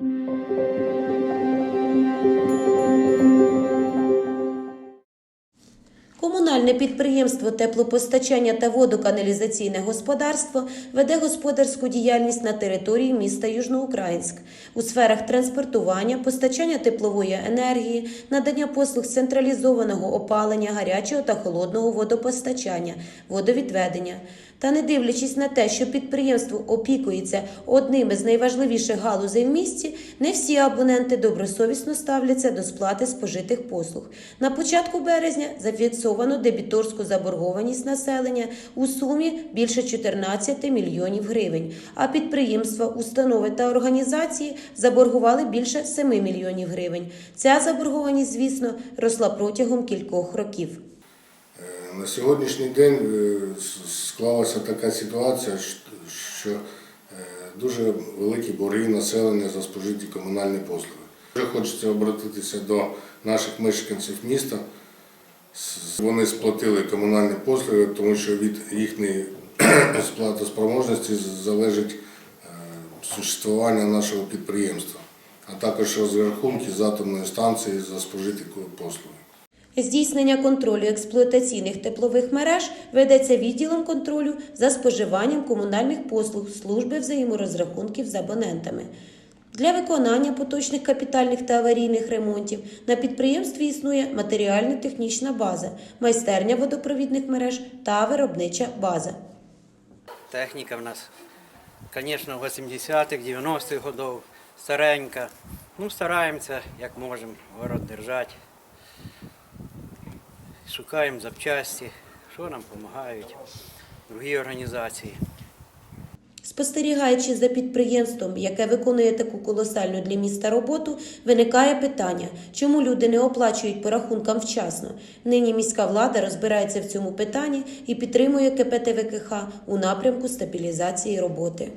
Thank you. Комунальне підприємство теплопостачання та водоканалізаційне господарство веде господарську діяльність на території міста Южноукраїнськ у сферах транспортування, постачання теплової енергії, надання послуг централізованого опалення, гарячого та холодного водопостачання, водовідведення. Та не дивлячись на те, що підприємство опікується одним із найважливіших галузей в місті, не всі абоненти добросовісно ставляться до сплати спожитих послуг. На початку березня зафіксовано дебіторську заборгованість населення у сумі більше 14 мільйонів гривень, а підприємства, установи та організації заборгували більше 7 мільйонів гривень. Ця заборгованість, звісно, росла протягом кількох років. Е, На сьогоднішній день е, склалася така ситуація, що е, дуже великі борги населення за спожиті комунальні послуги. Дуже хочеться обратитися до наших мешканців міста. Вони сплатили комунальні послуги, тому що від їхньої сплатоспроможності залежить е, существування нашого підприємства, а також розрахунки з атомної станції за спожиті послуги. Здійснення контролю експлуатаційних теплових мереж ведеться відділом контролю за споживанням комунальних послуг служби взаєморозрахунків з абонентами. Для виконання поточних капітальних та аварійних ремонтів на підприємстві існує матеріально-технічна база, майстерня водопровідних мереж та виробнича база. Техніка в нас, звісно, 80-х, 90-х годів, старенька. Ну, стараємося, як можемо, город держати. Шукаємо запчасті, що нам допомагають другі організації. Спостерігаючи за підприємством, яке виконує таку колосальну для міста роботу, виникає питання, чому люди не оплачують по рахункам вчасно. Нині міська влада розбирається в цьому питанні і підтримує КП ТВКХ у напрямку стабілізації роботи.